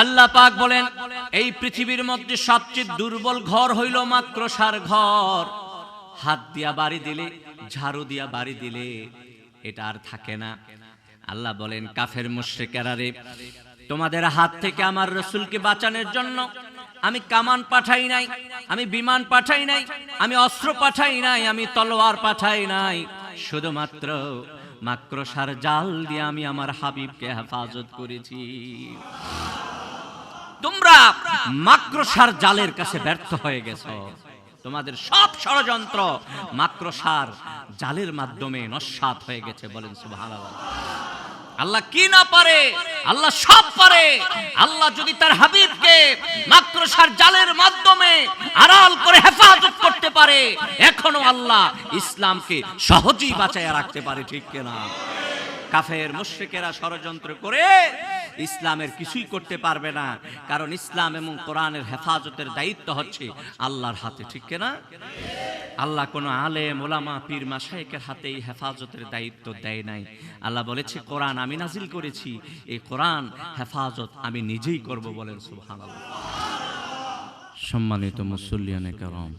আল্লাহ পাক বলেন, এই পৃথিবীর মধ্যে সবচেয়ে দুর্বল ঘর হইল মাক্রসার ঘর। হাত দিয়া বাড়ি দিলে, ঝাড়ু দিয়া বাড়ি দিলে, এটা আর থাকে না। আল্লাহ বলেন, কাফের মুশ্রিকেরা রে, তোমাদের হাত থেকে আমার রসুলকে বাঁচানোর জন্য আমি কামান পাঠাই নাই, আমি বিমান পাঠাই নাই, আমি অস্ত্র পাঠাই নাই, আমি তলোয়ার পাঠাই নাই। শুধুমাত্র মাক্রসার জাল দিয়ে আমি আমার হাবিবকে হেফাজত করেছি। তোমরা মাক্রসার জালের কাছে ব্যর্থ হয়ে গেছো। তোমাদের সব ষড়যন্ত্র মাক্রসার জালের মাধ্যমে নস্বাত হয়ে গেছে, বলেন সুবহানাল্লাহ। আল্লাহ কি না পারে? আল্লাহ সব পারে। আল্লাহ যদি তার হাবিবকে মাক্রসার জালের মাধ্যমে আড়াল করে হেফাজত করতে পারে, এখনও আল্লাহ ইসলামকে সহজেই বাঁচাইয়া রাখতে পারে, ঠিক কিনা? কাফের, মুশ্রিকেরা ষড়যন্ত্র করে ইসলামের কিছুই করতে পারবে না। কারণ ইসলাম এবং কোরআনের হেফাজতের দায়িত্ব হচ্ছে আল্লাহর হাতে, ঠিক কিনা? আল্লাহ কোনো আলেম, ওলামা, পীর মাসাইকের হাতে এই হেফাজতের দায়িত্ব দেয় নাই। আল্লাহ বলেছে, কোরআন আমি নাজিল করেছি, এই কোরআন হেফাজত আমি নিজেই করব বলেন সুবহানাল্লাহ। সম্মানিত মুসল্লিয়ানে করম,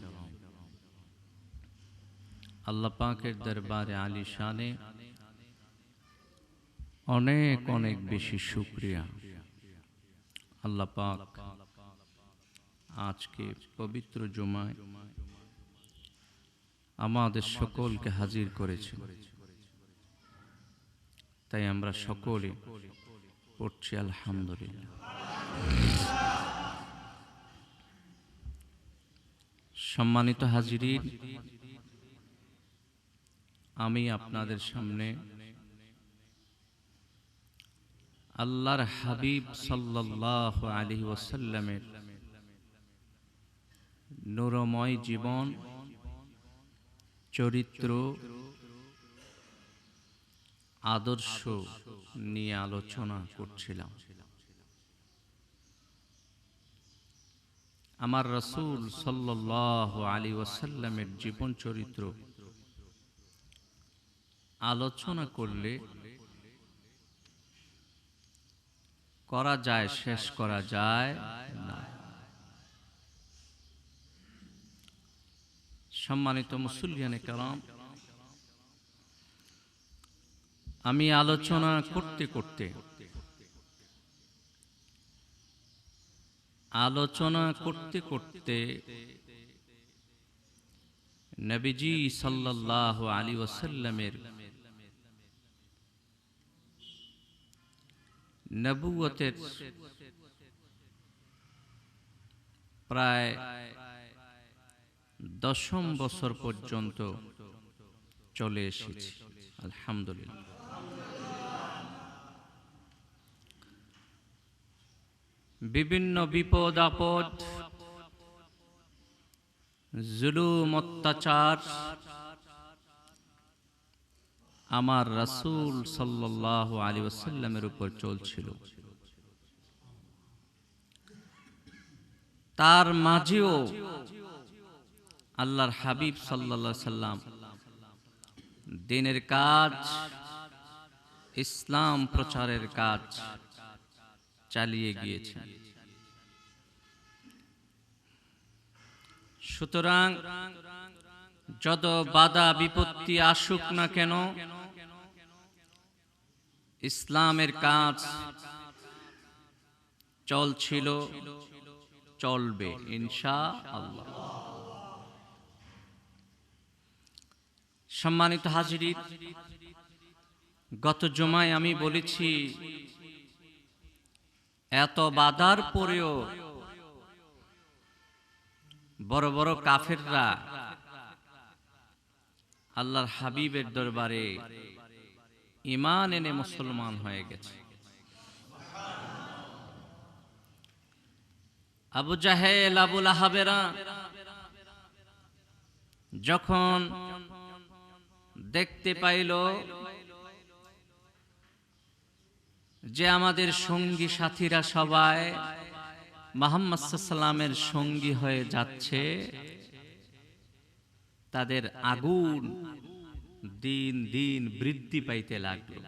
আল্লাহ পাকের দরবারে আলী শানে অনেক অনেক বেশি শুক্রিয়া। আল্লাহ পাক আজকে পবিত্র জুমায় আমাদের সকলকে হাজির করেছেন। তাই আমরা সকলে পড়ছি আলহামদুলিল্লাহ। সম্মানিত হাজিরিন, আমি আপনাদের সামনে আল্লাহর হাবিব সাল্লাল্লাহু আলাইহি ওয়াসাল্লামের নুরময় জীবন, চরিত্র, আদর্শ নিয়ে আলোচনা করছিলাম। আমার রসুল সাল্লাল্লাহু আলী ওয়াসাল্লামের জীবন চরিত্র আলোচনা করলে করা যায়, শেষ করা যায় না। সম্মানিত মুসল্লিয়ানে কালাম আমি আলোচনা করতে করতে, আলোচনা করতে করতে নবীজি সাল্লাল্লাহু আলী ওয়াসাল্লামের নবুয়তের প্রায় দশম বছর পর্যন্ত চলে এসেছি। আলহামদুলিল্লাহ। বিভিন্ন বিপদ আপদ জুলুম অত্যাচার আমার রাসূল সাল্লাল্লাহু আলী ওয়াসাল্লামের উপর চলছিল। তার মাঝেও আল্লাহর হাবিব সাল্লাল্লাহু সাল্লাম দিনের কাজ, ইসলাম প্রচারের কাজ চালিয়ে গিয়েছে সুতরাং যত বাধা বিপত্তি আসুক না কেন ইসলামের কাজ চলছিল, চলবে ইনশা আল্লাহ সম্মানিত হাজিরি, গত জমায় আমি বলেছি, এত বাধার পরেও বড় বড় কাফেররা আল্লাহর হাবিবের দরবারে ইমান এনে মুসলমান হয়ে গেছে। আবু জাহেল আবুল আহাবেরা যখন দেখতে পাইল যে আমাদের সঙ্গী সাথীরা সবাই মোহাম্মদ সাল্লামের সঙ্গী হয়ে যাচ্ছে, তাদের আগুন দিন দিন বৃদ্ধি পাইতে লাগল।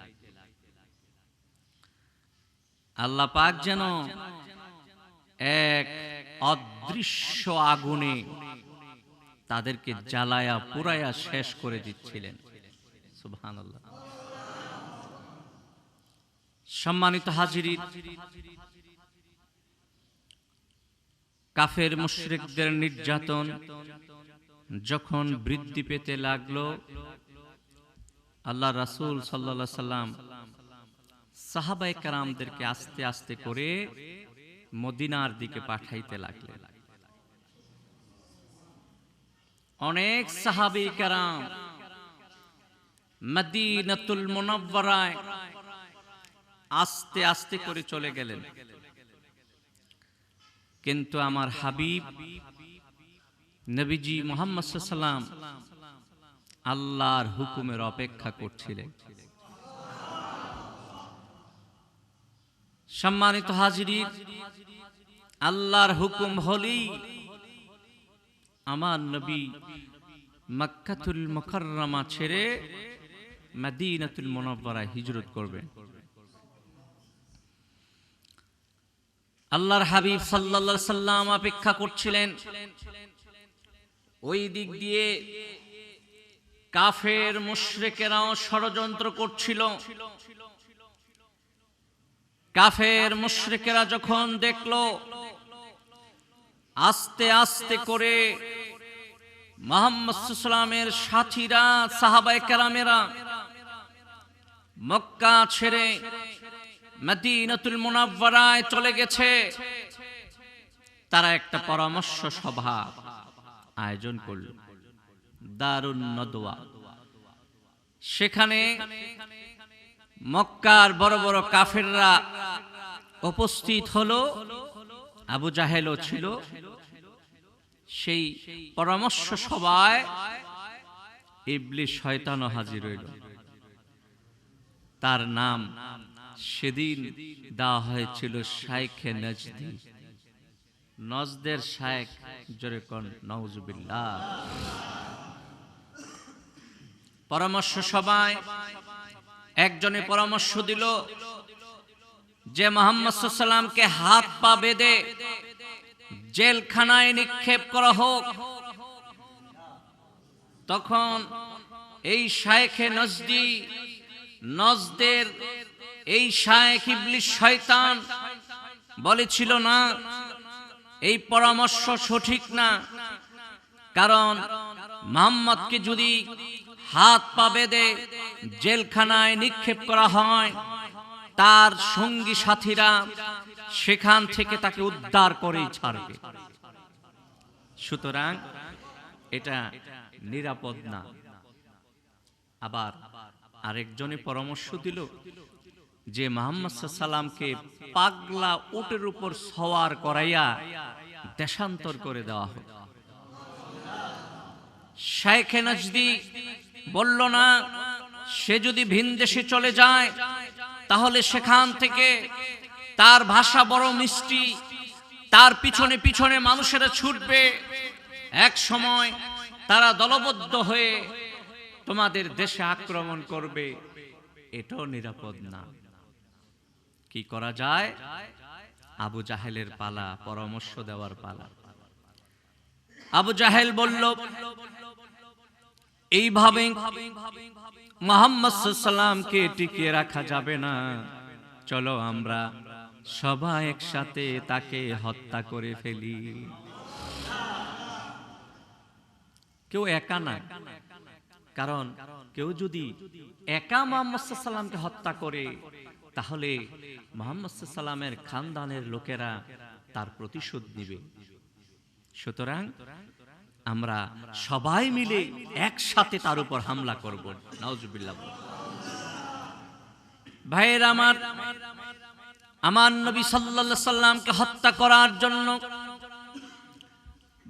আল্লাহ পাক যেন এক অদৃশ্য আগুনে তাদেরকে জ্বালায়া পুরায়া শেষ করে দিচ্ছিলেন। সম্মানিত হাজিরি কাফের মুশরিকদের নির্যাতন যখন বৃদ্ধি পেতে লাগল আল্লাহ রাসূল সাল্লাল্লাহু সাল্লাম সাহাবায়ে কারামদেরকে আস্তে আস্তে করে মদিনার দিকে পাঠাইতে লাগলেন। অনেক সাহাবী কারাম মদিনাতুল মুনাওয়ারায় আস্তে আস্তে করে চলে গেলেন। কিন্তু আমার হাবিব নবীজি মোহাম্মদ সাল্লাম আল্লাহর হুকুমের অপেক্ষা করছিলেন। সম্মানিত হাজিরি আল্লাহর হুকুম হলেই আমার নবী মক্কাতুল মুকাররমা ছেড়ে মদিনাতুল মুনাওয়ারায় হিজরত করবেন। আল্লাহর হাবিব সাল্লাল্লাহু সাল্লাম অপেক্ষা করছিলেন। ওই দিক দিয়ে কাফের মুশরিকেরাও ষড়যন্ত্র করছিল। কাফের মুশরিকেরা যখন দেখল, আস্তে আস্তে করে মোহাম্মদ সাল্লামের সাথীরা, সাহাবায়ে কেরামেরা মক্কা ছেড়ে মদিনাতুল মুনাওয়ারায় চলে গেছে। তারা একটা পরামর্শ সভা আয়োজন করল। সেখানে মক্কার বড় বড় কাফেররা উপস্থিত হলো, আবু জাহেলও ছিল। সেই পরামর্শ সভায় ইবলিশ শয়তানও হাজির হইল। তার নাম সেদিন দেওয়া হয়েছিল শাইখে নজদি। নজদের শায়েখ জোরে কন নওজুবিল্লাহ পরামর্শ সভায় একজনে পরামর্শ দিল যে মোহাম্মদ সাল্লামকে হাত পা বেঁধে জেলখানায় নিক্ষেপ করা হোক। তখন এই শায়েখে নজদি, নজদের এই শায়েখ ইবলিশ শয়তান বলেছিল, না, এই পরামর্শ সঠিক না। কারণ মোহাম্মদকে যদি হাত পা বেঁধে জেলখানায় নিক্ষেপ করা হয়। তার সঙ্গী সাথীরা সেখান থেকে তাকে উদ্ধার করেই ছাড়বে। সুতরাং এটা নিরাপদ না। আবার আরেকজনে পরামর্শ দিল যে মোহাম্মদ সাল্লামকে পাগলা উটের উপর সওয়ার করাইয়া দেশান্তর করে দেওয়া হোক। শাইখে নজদি বলল না, সে যদি ভিন দেশে চলে যায়, তাহলে সেখান থেকে তার ভাষা বড় মিষ্টি, তার পিছনে পিছনে মানুষেরা ছুটবে। এক সময় তারা দলবদ্ধ হয়ে তোমাদের দেশে আক্রমণ করবে। এটাও নিরাপদ না। কি করা যায়? আবু জাহেলের পালা, পরামর্শ দেওয়ার পালা। আবু জাহেল বলল এইভাবে মোহাম্মদ সাল্লামকে টিকিয়ে রাখা যাবে না। চলো আমরা সবাই একসাথে তাকে হত্যা করে ফেলি। কেউ একা না। কারণ কেউ যদি একা মোহাম্মদ সাল্লামকে হত্যা করে, তাহলে মোহাম্মদ সাল্লামের খানদানের লোকেরা তার প্রতিশোধ নিবে। সুতরাং আমরা সবাই মিলে একসাথে তার উপর হামলা করব। নাউজুবিল্লাহ ভাইয়ের আমার আমার নবী সাল্লাল্লাহু সাল্লামকে হত্যা করার জন্য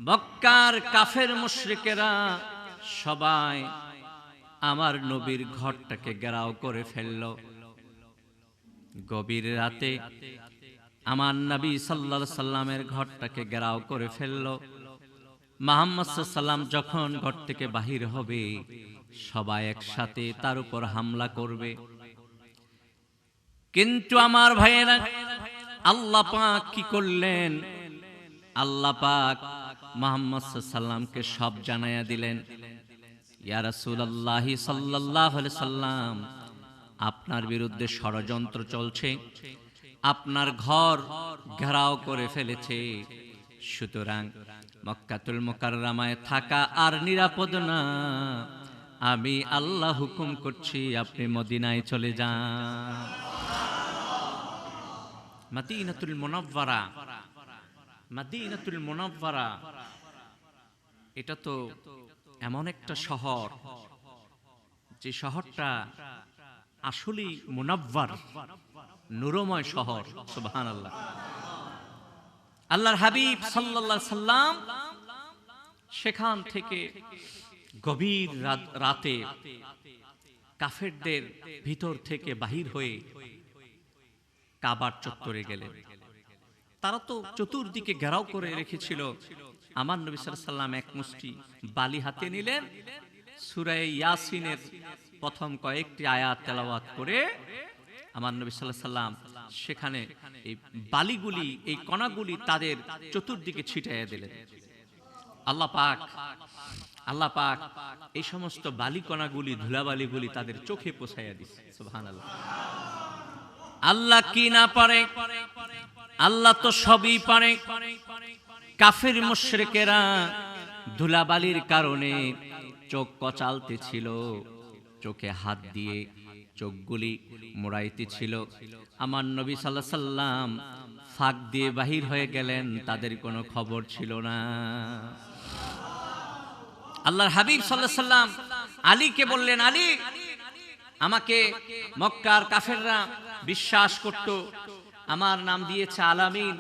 মক্কার কাফের মুশরিকেরা সবাই আমার নবীর ঘরটাকে ঘেরাও করে ফেলল। গভীর রাতে আমার নবী সাল্লাল্লাহু সাল্লামের ঘরটাকে ঘেরাও করে ফেলল। মোহাম্মদ সাল্লাম যখন ঘর থেকে বাহির হবে, সবাই একসাথে তার উপর হামলা করবে। কিন্তু আমার ভাইয়েরা, আল্লাহ পাক কি করলেন? আল্লাহ পাক মোহাম্মদ সাল্লামকে সব জানাইয়া দিলেন, ইয়া রাসূলুল্লাহি সাল্লাল্লাহু আলাইহি সাল্লাম আপনার বিরুদ্ধে ষড়যন্ত্র চলছে, আপনার ঘর ঘেরাও করে ফেলেছে, সুতরাং মক্কাতুল মুকাররমায় থাকা আর নিরাপদ না। আমি আল্লাহ হুকুম করছি, আপনি মদিনায় চলে যান। মাদিনাতুল মুনাওয়ারা মাদিনাতুল মুনাওয়ারা, এটা তো এমন একটা শহর, যে শহরটা আসলেই মুনাব্বার নুরময় শহর, সুবহানাল্লাহ। আল্লাহর হাবিব সাল্লাল্লাহু সাল্লাম সেখান থেকে গভীর রাতে কাফেরদের ভিতর থেকে বাহির হয়ে কাবার চত্বরে গেলেন। তারা তো চতুর্দিকে ঘেরাও করে রেখেছিল। আমার নবী সাল্লাম এক মুষ্টি বালি হাতে নিলেন। সূরা ইয়াসিনের প্রথম কয়েকটি আয়াত তেলাওয়াত করে আমার নবী আলাইহি সাল্লাম সেখানে এই বালিগুলি এই কণাগুলি তাদের চতুর্দিকে ছিটাইয়া দিলেন। আল্লাহ পাক আল্লাহ পাক এই সমস্ত বালিকণাগুলি ধুলাবালিগুলি তাদের চোখে পোছাইয়া দিচ্ছে সুবহানাল্লাহ। আল্লাহ কি না পারে? আল্লাহ তো সবই পারে। কাফের মুশরিকেরা ধুলাবালির কারণে চোখ কচালতে ছিল চোখে হাত দিয়ে চোখগুলি মোড়াইতে ছিল। আমার নবী সাল্লাহ সাল্লাম ফাঁক দিয়ে বাহির হয়ে গেলেন, তাদের কোনো খবর ছিল না। আল্লাহর হাবিব সাল্লাহ সাল্লাম আলীকে বললেন, আলী, আমাকে মক্কার কাফেররা বিশ্বাস করত আমার নাম দিয়েছে আলামিন।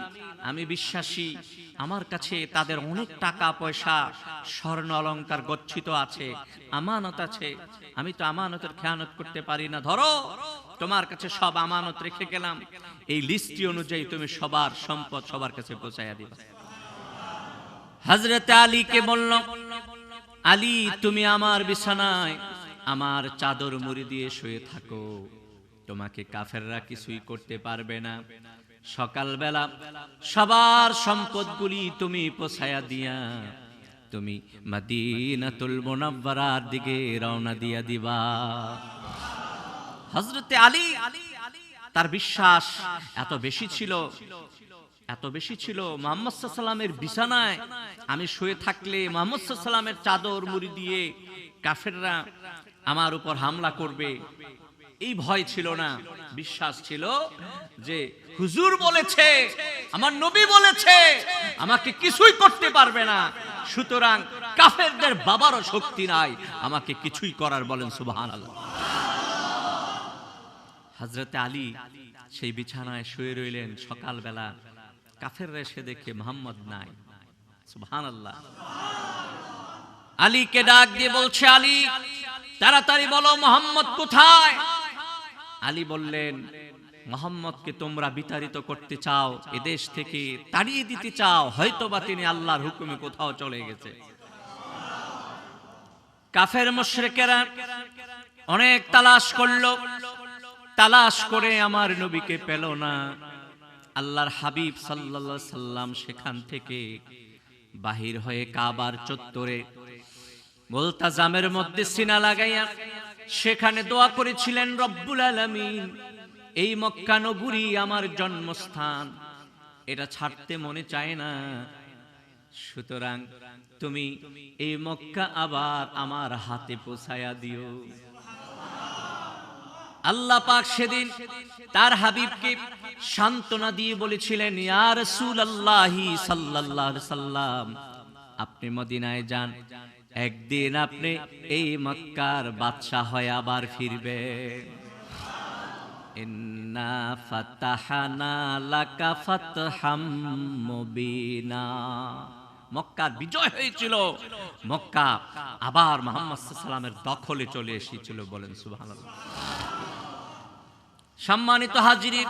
আমি বিশ্বাসী, আমার কাছে তাদের অনেক টাকা, পয়সা, স্বর্ণ অলঙ্কার গচ্ছিত আছে, আমানত আছে। আমি তো আমানতের খেয়ানত করতে পারি না। ধরো, তোমার কাছে সব আমানত রেখে গেলাম। এই লিস্টটি অনুযায়ী তুমি সবার সম্পদ সবার কাছে পৌঁছাইয়া দিবা। হজরত আলীকে বলল, আলী, তুমি আমার বিছানায় আমার চাদর মুড়ি দিয়ে শুয়ে থাকো। তোমাকে কাফেররা কিছুই করতে পারবে না। সকালবেলা সবার সম্পদগুলি তুমি পোছায়া দিয়া, তুমি মাদিনাতুল মুনাব্বারার দিকে রওনা দিয়া দিবা। হযরতে আলী, তার বিশ্বাস এত বেশি ছিল, এত বেশি ছিল মোহাম্মদ সাল্লামের বিছানায়। আমি শুয়ে থাকলে মোহাম্মদ সাল্লামের চাদর মুড়ি দিয়ে কাফেররা আমার উপর হামলা করবে। এই ভয় ছিল না, বিশ্বাস ছিল যে হুজুর বলেছে, আমার নবী বলেছে, আমাকে কিছুই করতে পারবে না। সুতরাং কাফেরদের বাবারও শক্তি নাই, আমাকে কিছুই করার বলেন সুবহানাল্লাহ। হজরতে আলী সেই বিছানায় শুয়ে রইলেন সকালবেলা, কাফেররা এসে দেখে মোহাম্মদ নাই। সুবহান আল্লাহ আলীকে ডাক দিয়ে বলছে, আলী, তাড়াতাড়ি বলো মোহাম্মদ কোথায়? আলী বললেন, মোহাম্মদকে তোমরা বিতাড়িত করতে চাও, এদেশ থেকে তাড়িয়ে দিতে চাও, হয়তোবা তিনি আল্লাহর হুকুমে কোথাও চলে গেছে। কাফের মুশরিকেরা অনেক তালাশ করল। তালাশ করে আমার নবীকে পেল না। আল্লাহর হাবিব সাল্লাল্লাহু সাল্লাম সেখান থেকে বাহির হয়ে কাবার চত্বরে মোলতাজামের মধ্যে সিনা লাগাইয়া সেখানে দোয়া করেছিলেন রব্বুল আলামিন, এই মক্কা নগরী আমার জন্মস্থান। এটা ছাড়তে মনে চায় না। সুতরাং তুমি এই মক্কা আবার আমার হাতে পৌঁছায়া দিও। আল্লাহ পাক সেদিন তার হাবিবকে সান্ত্বনা দিয়ে বলেছিলেন, ইয়া রাসূলুল্লাহি সাল্লাল্লাহু আলাইহি সাল্লাম, আপনি মদিনায় যান। একদিন আপনি এই মক্কার বাদশা হয়ে আবার ফিরবে ইন্না ফাতাহানা লাকা মক্কার বিজয় হয়েছিল। মক্কা আবার মোহাম্মদ সাল্লামের দখলে চলে এসেছিল বলেন সুবহানাল্লাহ। সম্মানিত হাজিরি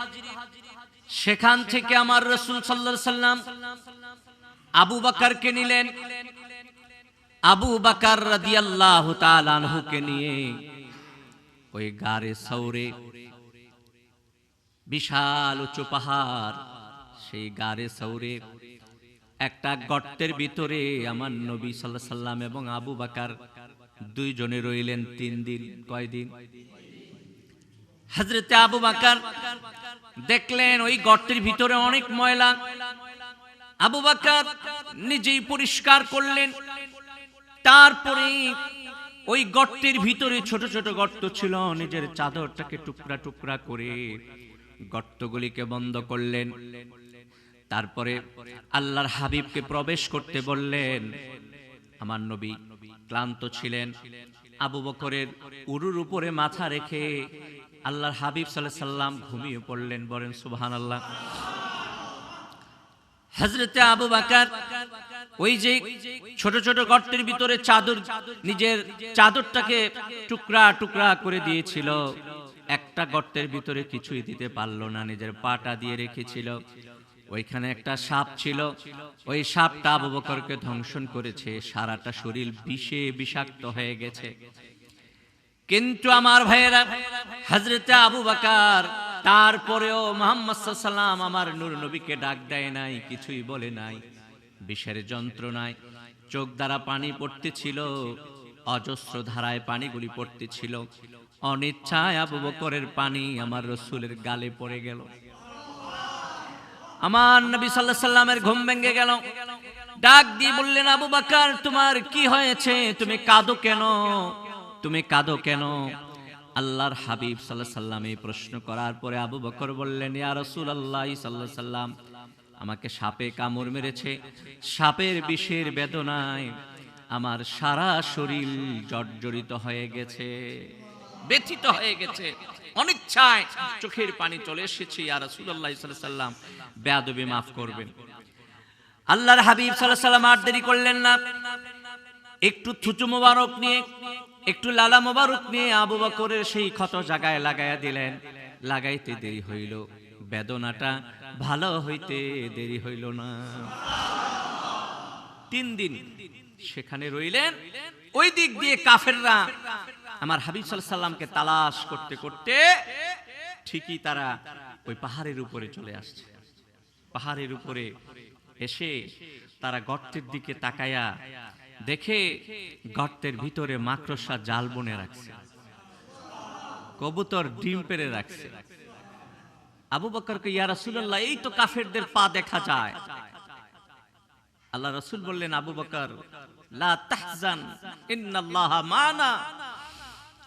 সেখান থেকে আমার রসুল সাল্লাহ সাল্লাম আবু বাকারকে নিলেন। আবু বাকার তাআলাহুকে নিয়ে ওই গারে সৌরে বিশাল উঁচু পাহাড়, সেই গারে সৌরে একটা গর্তের ভিতরে আমার নবী সাল্লাহ সাল্লাম এবং আবু বাকার দুইজনে রইলেন তিন দিন কয়দিন হজরতে আবু বাকার দেখলেন ওই গর্তের ভিতরে অনেক ময়লা। আবু বাকার নিজেই পরিষ্কার করলেন। তারপরে ওই গর্তের ভিতরে ছোট ছোট গর্ত ছিল, নিজের চাদরটাকে টুকরা টুকরা করে গর্তগুলিকে বন্ধ করলেন। তারপরে আল্লাহর হাবিবকে প্রবেশ করতে বললেন, আমার নবী ক্লান্ত ছিলেন। আবু বকরের উরুর উপরে মাথা রেখে আল্লাহর হাবিব সাল্লাহ সাল্লাম ঘুমিয়ে পড়লেন বলেন সুবহান আল্লাহ হজরতে আবু বাকার, ওই যে ছোট ছোট গর্তের ভিতরে চাদর, নিজের চাদরটাকে টুকরা টুকরা করে দিয়েছিল। একটা গর্তের ভিতরে কিছুই দিতে পারল না, নিজের পাটা দিয়ে রেখেছিল। ওইখানে একটা সাপ ছিল। ওই সাপটা আবু বকরকে ধ্বংসন করেছে। সারাটা শরীর বিষে বিষাক্ত হয়ে গেছে। কিন্তু আমার ভাইয়েরা হজরতে আবু বাকার তারপরেও মোহাম্মদ সাল্লাম আমার নূর নবীকে ডাক দেয় নাই, কিছুই বলে নাই। বিষের যন্ত্রণায় চোখ দ্বারা পানি পড়তেছিল, অজস্র ধারায় পানিগুলি পড়তেছিল। অনিচ্ছায় আবু বকরের পানি আমার রসুলের গালে পড়ে গেল। আমার নবী সাল্লাহ সাল্লামের ঘুম ভেঙে গেল। ডাক দিয়ে বললেন, আবু বাকার, তোমার কি হয়েছে? তুমি কাঁদো কেন? তুমি কাঁদো কেন? আল্লাহর হাবিব সাল্লাহ সাল্লাম এই প্রশ্ন করার পরে আবু বকর বললেন, ইয়া রসুল আল্লাহ সাল্লাহ সাল্লাম, আমাকে সাপে কামড় মেরেছে, সাপের বিষের বেদনায় আমার সারা শরীর জর্জরিত হয়ে গেছে, ব্যথিত হয়ে গেছে, অনিচ্ছায় চোখের পানি চলে এসেছে, ইয়া রাসূলুল্লাহ সাল্লাল্লাহু সাল্লাম, বেয়াদবি মাফ করবেন। আল্লাহর হাবিব সাল্লাল্লাহু আলাইহি সাল্লাম আর দেরি করলেন না, একটু থুতু মোবারক নিয়ে একটু লালা মোবারক নিয়ে আবু বকরের সেই ক্ষত জায়গায় লাগাইয়া দিলেন। লাগাইতে দেরি হইল। বেদনাটা ভালো হইতে দেরি হইল না। তিন দিন সেখানে রইলেন। ওই দিক দিয়ে কাফেররা আমার হাবিব সাল্লামকে তালাশ করতে করতে ঠিকই তারা ওই পাহাড়ের উপরে চলে আসছে। পাহাড়ের উপরে এসে তারা গর্তের দিকে তাকায়া দেখে গর্তের ভিতরে মাকড়সা জাল বনে রাখছে। কবুতর ডিম পেরে রাখছে। আবু বকরকে, ইয়া রাসূলুল্লাহ, এই তো কাফেরদের পা দেখা যায়। আল্লাহ রাসূল বললেন, আবু বকর, লা তাহজান, ইন্নাল্লাহা মানা।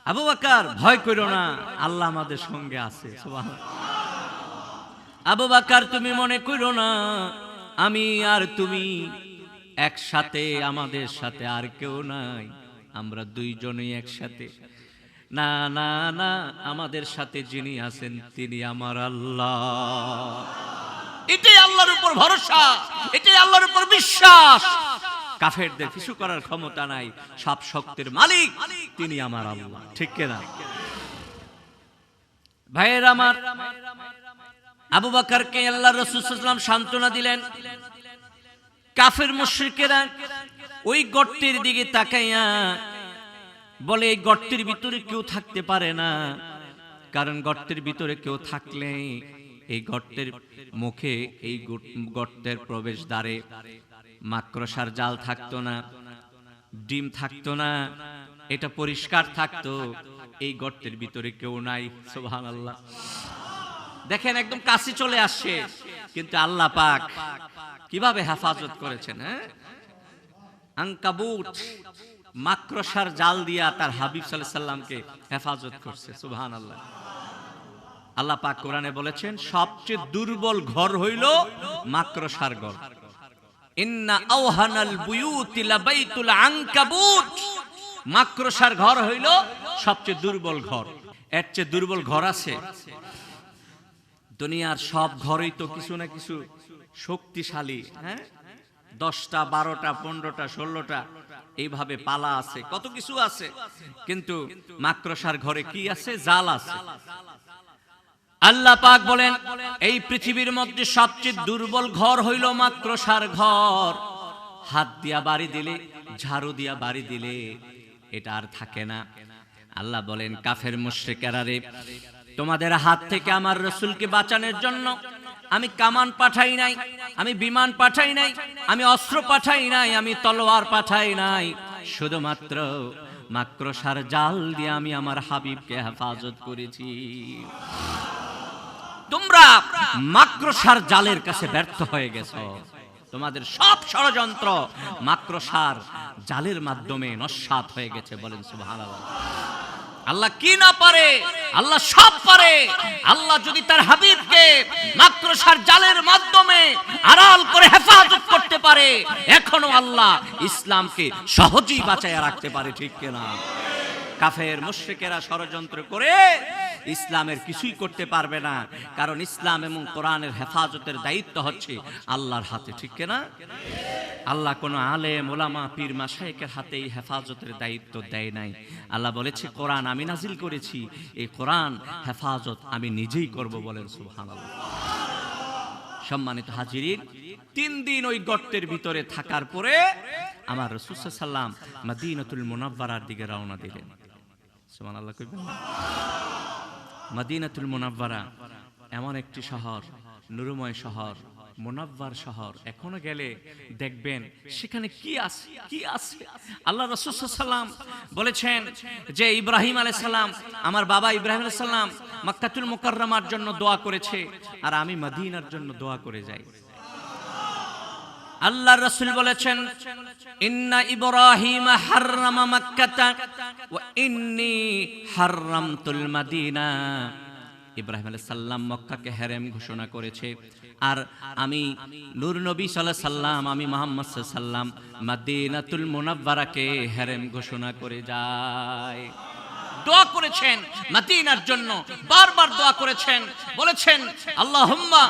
আবু বকর, ভয় করো না, আল্লাহ আমাদের সঙ্গে আছে। সুবহানাল্লাহ। আবু বাকার, তুমি মনে করো না, আমি আর তুমি একসাথে, আমাদের সাথে আর কেউ নাই। আমরা দুইজনেই একসাথে। না না না, আমাদের সাথে যিনি আছেন, তিনি আমার আল্লাহ। এটাই আল্লাহর উপর ভরসা, এটাই আল্লাহর উপর বিশ্বাস। কাফেরদের কিছু করার ক্ষমতা নাই, সব শক্তির মালিক, তিনি আমার আল্লাহ। ঠিক কিনা ভাইয়ের আমার আবু বাকারকে আল্লাহ রসুলাম সান্ত্বনা দিলেন। কাফের মুশ্রিকেরা ওই গর্তের দিকে তাকাইয়া বলে, এই গর্তের ভিতরে কেউ থাকতে পারে না। কারণ গর্তের ভিতরে কেউ থাকলে এই গর্তের মুখে এই গর্তের প্রবেশ দ্বারে মাকড়সার জাল থাকতো না, ডিম থাকতো না, এটা পরিষ্কার থাকতো। এই গর্তের ভিতরে কেউ নাই সোহান আল্লাহ দেখেন, একদম কাছে চলে আসছে। কিন্তু আল্লাহ পাক কীভাবে হেফাজত করেছেন হ্যাঁ? আঙ্কাবুট মাকড়সার জাল দিয়া তার হাবিব সাল্লাল্লাহু সাল্লামকে হেফাজত করছে সুবহান আল্লাহ আল্লাহ পাক কোরআনে বলেছেন, সবচেয়ে দুর্বল ঘর হইল মাকড়সার ঘর। ইন্না আওহানাল বুয়ুতি লাবাইতুল আনকাবুত। মাকড়সার ঘর হইল সবচেয়ে দুর্বল ঘর। এর চেয়ে দুর্বল ঘর আছে দুনিয়ার সব ঘরেই তো কিছু না কিছু শক্তিশালী হ্যাঁ? দশটা, বারোটা, পনেরোটা, ষোলোটা, এইভাবে পালা আছে, কত কিছু আছে। কিন্তু মাকড়সার ঘরে কি আছে? জাল আছে। আল্লাহ পাক বলেন, এই পৃথিবীর মধ্যে সবচেয়ে দুর্বল ঘর হইল মাকড়সার ঘর। হাত দিয়া বাড়ি দিলে, ঝাড়ু দিয়া বাড়ি দিলে, এটা আর থাকে না। আল্লাহ বলেন, কাফের মুশ্রিকেরা রে তোমাদের হাত থেকে আমার রসুলকে বাঁচানোর জন্য আমি কামান পাঠাই নাই, আমি বিমান পাঠাই নাই, আমি অস্ত্র পাঠাই নাই, আমি তলোয়ার পাঠাই নাই। শুধুমাত্র মাক্রসার জাল দিয়ে আমি আমার হাবিবকে হেফাজত করেছি। তোমরা মাক্রসার জালের কাছে ব্যর্থ হয়ে গেছো। তোমাদের সব ষড়যন্ত্র মাক্রসার জালের মাধ্যমে নস্বাত হয়ে গেছে, বলেন সুবহানাল্লাহ। আল্লাহ কি না পারে? আল্লাহ সব পারে। আল্লাহ যদি তার হাবিবকে মাক্রসার জালের মাধ্যমে আড়াল করে হেফাজত করতে পারে, এখনও আল্লাহ ইসলামকে সহজেই বাঁচাইয়া রাখতে পারে, ঠিক কিনা? কাফের, মুশরিকেরা ষড়যন্ত্র করে ইসলামের কিছুই করতে পারবে না। কারণ ইসলাম এবং কোরআনের হেফাজতের দায়িত্ব হচ্ছে আল্লাহর হাতে, ঠিক কিনা? আল্লাহ কোনো আলেম, ওলামা, পীর মাসাইকের হাতে এই হেফাজতের দায়িত্ব দেয় নাই। আল্লাহ বলেছে, কোরআন আমি নাজিল করেছি, এই কোরআন হেফাজত আমি নিজেই করব বলেন সুবহানাল্লাহ। সম্মানিত হাজিরিন, তিন দিন ওই গর্তের ভিতরে থাকার পরে আমার রসুল সাল্লাম মদিনাতুল মুনাব্বারার দিকে রওনা দিলেন। এমন একটি শহর, নুরুময় শহর মুনাব্বার শহর। এখনও গেলে দেখবেন সেখানে কি আছে কি আছে আল্লাহ বলেছেন যে ইব্রাহিম আলাইহিস সালাম আমার বাবা ইব্রাহিম আলাইহিস সালাম মক্কাতুল মুকাররমার জন্য দোয়া করেছে, আর আমি মদিনার জন্য দোয়া করে যাই। আল্লাহ রসুল বলেছেন, ইন্না ইব্রাহিম হাররামা মাক্কাতা ওয়া ইন্নি হাররামতুল মাদিনা। ইব্রাহিম আলাইহিস সাল্লাম মক্কাকে হেরেম ঘোষণা করেছে। আর আমি নূর নবী সাল্লাল্লাহু সাল্লাম, আমি মুহাম্মদ সাল্লাম মদিনাতুল মুনাব্বারাকে হেরেম ঘোষণা করে যায় দোয়া করেছেন মদিনার জন্য, বারবার দোয়া করেছেন। বলেছেন, আল্লাহুম্মা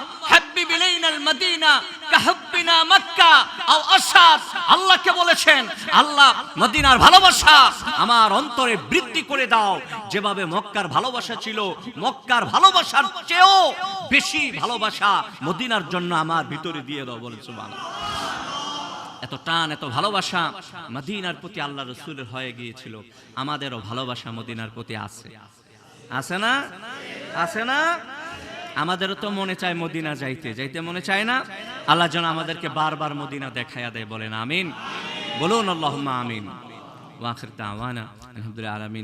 হাব্বিব ইলাইনাল মদিনা, কাহাব্বিনা মক্কা আও আসাদ আল্লাহকে বলেছেন, আল্লাহ মদিনার ভালোবাসা আমার অন্তরে বৃদ্ধি করে দাও। যেভাবে মক্কার ভালোবাসা ছিল, মক্কার ভালোবাসার চেয়েও বেশি ভালোবাসা মদিনার জন্য আমার ভিতরে দিয়ে দাও। বলে সুবহানাল্লাহ। এত টান, এত ভালোবাসা মদিনার প্রতি আল্লাহ রসুলের হয়ে গিয়েছিল। আমাদেরও ভালোবাসা মদিনার প্রতি আছে। আছে না? আছে না? আমাদেরও তো মনে চায় মদিনা যাইতে। যাইতে মনে চায় না? আল্লাহ যেন আমাদেরকে বারবার মদিনা দেখাইয়া দেয় বলেন, আমিন। বলুন আল্লাহ আমিন। ওয়াখির দাওয়ানা, আলহামদুলিল্লাহ আলামিন।